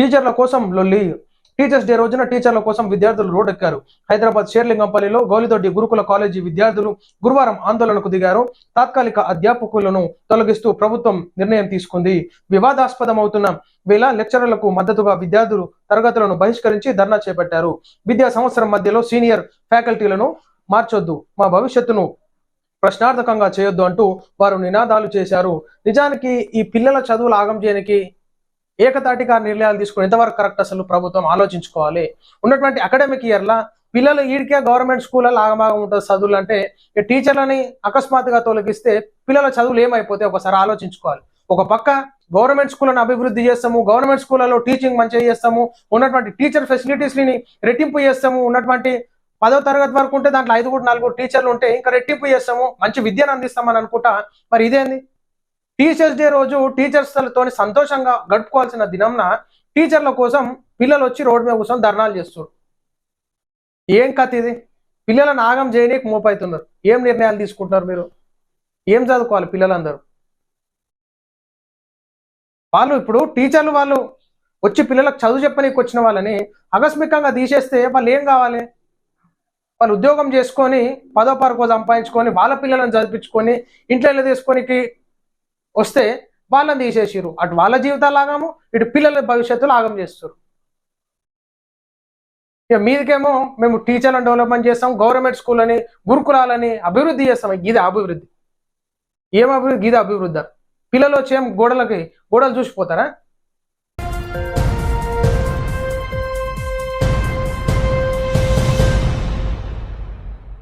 టీచర్ల కోసం లొల్లి టీచర్స్ డే రోజున టీచర్ల కోసం విద్యార్థులు రోడ్డెక్కారు హైదరాబాద్ షేర్లింగంపల్లిలో గౌలిదొడ్డి గురుకుల కాలేజీ విద్యార్థులు గురువారం ఆందోళనకు దిగారు. తాత్కాలిక అధ్యాపకులను తొలగిస్తూ ప్రభుత్వం నిర్ణయం తీసుకుంది. వివాదాస్పదమవుతున్న వేళ లెక్చరర్లకు మద్దతుగా విద్యార్థులు తరగతులను బహిష్కరించి ధర్నా చేపట్టారు. విద్యా సంవత్సరం మధ్యలో సీనియర్ ఫ్యాకల్టీలను మార్చొద్దు మా భవిష్యత్తును ప్రశ్నార్థకంగా చేయొద్దు అంటూ వారు నినాదాలు చేశారు. నిజానికి ఈ పిల్లల చదువులు ఆగం చేయడానికి ఏకతాటిగా నిర్ణయాలు తీసుకుని ఎంతవరకు కరెక్ట్ అసలు ప్రభుత్వం ఆలోచించుకోవాలి? ఉన్నటువంటి అకాడమిక్ ఇయర్లా పిల్లలు ఈడికే గవర్నమెంట్ స్కూళ్ళలో ఆగమాగం ఉంటుంది చదువులు అంటే ఈ టీచర్లని అకస్మాత్తుగా తొలగిస్తే పిల్లల చదువులు ఏమైపోతే ఒకసారి ఆలోచించుకోవాలి. ఒక పక్క గవర్నమెంట్ స్కూళ్ళను అభివృద్ధి చేస్తాము గవర్నమెంట్ స్కూళ్ళలో టీచింగ్ మంచిగా చేస్తాము ఉన్నటువంటి టీచర్ ఫెసిలిటీస్ని రెట్టింపు చేస్తాము ఉన్నటువంటి పదో తరగతి వరకు ఉంటే దాంట్లో ఐదుగురు నలుగురు టీచర్లు ఉంటే ఇంకా రెట్టింపు చేస్తాము మంచి విద్యను అందిస్తామని అనుకుంటా. మరి ఇదేంది? టీచర్స్ డే రోజు టీచర్స్ తోని సంతోషంగా గడుపుకోవాల్సిన దినంన టీచర్ల కోసం పిల్లలు వచ్చి రోడ్డు మీద కూర్చొని ధర్నాలు చేస్తారు ఏం కథ ఇది? పిల్లల నాగం చేయనీకి మోపవుతున్నారు ఏం నిర్ణయాలు తీసుకుంటున్నారు మీరు? ఏం చదువుకోవాలి పిల్లలందరూ? వాళ్ళు ఇప్పుడు టీచర్లు వాళ్ళు వచ్చి పిల్లలకు చదువు చెప్పనీకి వచ్చిన వాళ్ళని ఆకస్మికంగా తీసేస్తే వాళ్ళు ఏం కావాలి? వాళ్ళు ఉద్యోగం చేసుకొని పదో పరకో సంపాదించుకొని వాళ్ళ పిల్లలను చదివించుకొని ఇంట్లో తీసుకొని వస్తే వాళ్ళని తీసేసిరు అటు వాళ్ళ జీవితాలు ఆగాము ఇటు పిల్లల భవిష్యత్తు ఆగం చేస్తారు ఇక మీదకేమో మేము టీచర్లను డెవలప్మెంట్ చేస్తాం గవర్నమెంట్ స్కూల్ అని గురుకులాలని అభివృద్ధి చేస్తాం. ఇది అభివృద్ధి. ఏం అభివృద్ధి? ఇది అభివృద్ధి. పిల్లలు వచ్చి ఏం గోడలకి గోడలు చూసిపోతారా?